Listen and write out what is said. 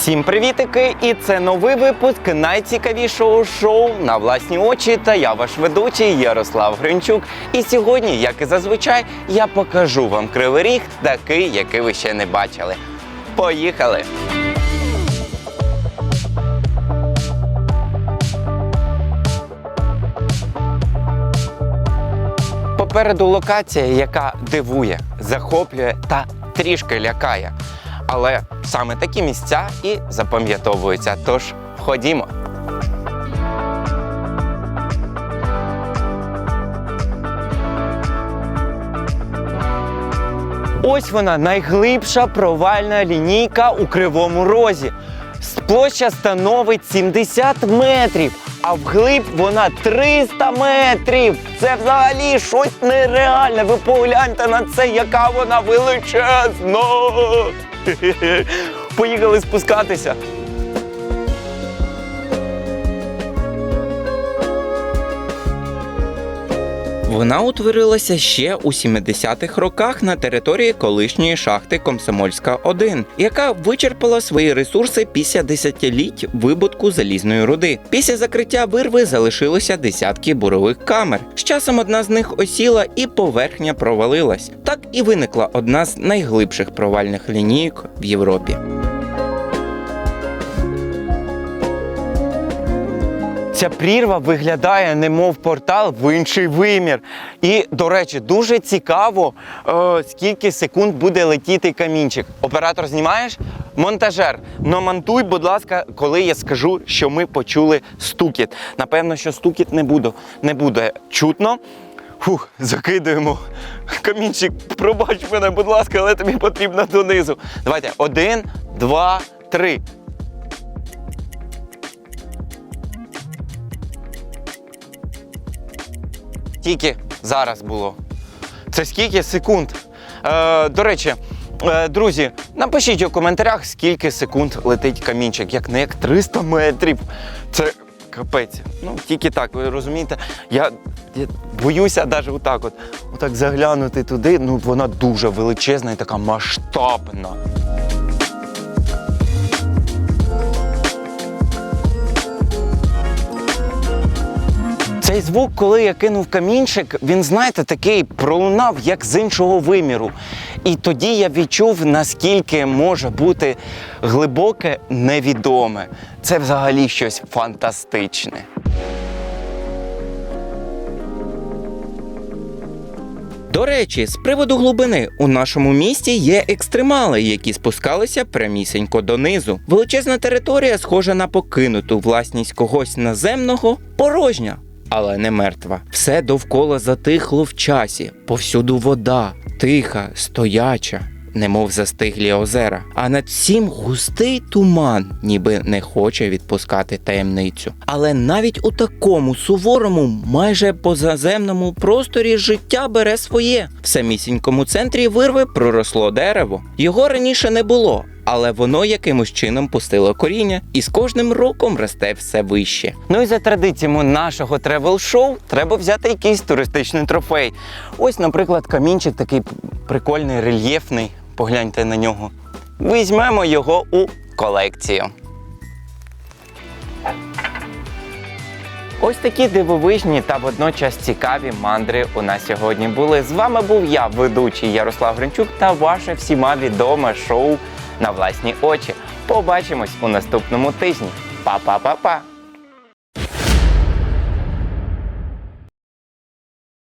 Всім привітики! І це новий випуск найцікавішого шоу на власні очі. Та я ваш ведучий Ярослав Гринчук. І сьогодні, як і зазвичай, я покажу вам кривий ріг, такий, який ви ще не бачили. Поїхали! Попереду локація, яка дивує, захоплює та трішки лякає. Але саме такі місця і запам'ятовуються. Тож ходімо. Ось вона найглибша провальна лінійка у кривому розі. Площа становить 70 метрів, а вглиб вона 300 метрів. Це взагалі щось нереальне. Ви погляньте на це, яка вона величезна. Поїхали спускатися. Вона утворилася ще у 70-х роках на території колишньої шахти Комсомольська 1, яка вичерпала свої ресурси після десятиліть вибутку залізної руди. Після закриття вирви залишилося десятки бурових камер. З часом одна з них осіла і поверхня провалилась. Так і виникла одна з найглибших провальних лінійок в Європі. Ця прірва виглядає немов портал в інший вимір. І, до речі, дуже цікаво, е, скільки секунд буде летіти камінчик. Оператор знімаєш? Монтажер, номонтуй, будь ласка, коли я скажу, що ми почули стукіт. Напевно, що стукіт не буде, не буде чутно. Фух, закидуємо. Камінчик, пробач мене, будь ласка, але тобі потрібно донизу. Давайте, один, два, три. Тільки зараз було. Це скільки секунд? Е, до речі, е, друзі, напишіть у коментарях, скільки секунд летить камінчик. Як не як 300 метрів. Це капець. Ну, тільки так, ви розумієте, я, я боюся навіть отак от, отак заглянути туди. Ну, вона дуже величезна і така масштабна. Цей звук, коли я кинув камінчик, він, знаєте, такий пролунав, як з іншого виміру. І тоді я відчув, наскільки може бути глибоке невідоме. Це взагалі щось фантастичне. До речі, з приводу глибини у нашому місті є екстремали, які спускалися прямісінько донизу. Величезна територія, схожа на покинуту власність когось наземного, порожня. Але не мертва. Все довкола затихло в часі, повсюду вода, тиха, стояча, немов застиглі озера. А над всім густий туман, ніби не хоче відпускати таємницю. Але навіть у такому суворому, майже позаземному просторі життя бере своє. В самісінькому центрі вирви проросло дерево. Його раніше не було. Але воно якимось чином пустило коріння і з кожним роком росте все вище. Ну і за традиціями нашого тревел-шоу треба взяти якийсь туристичний трофей. Ось, наприклад, камінчик такий прикольний, рельєфний. Погляньте на нього. Візьмемо його у колекцію. Ось такі дивовижні та водночас цікаві мандри у нас сьогодні були. З вами був я, ведучий Ярослав Гринчук, та ваше всіма відоме шоу на власні очі. Побачимось у наступному тижні. Па-па-па-па!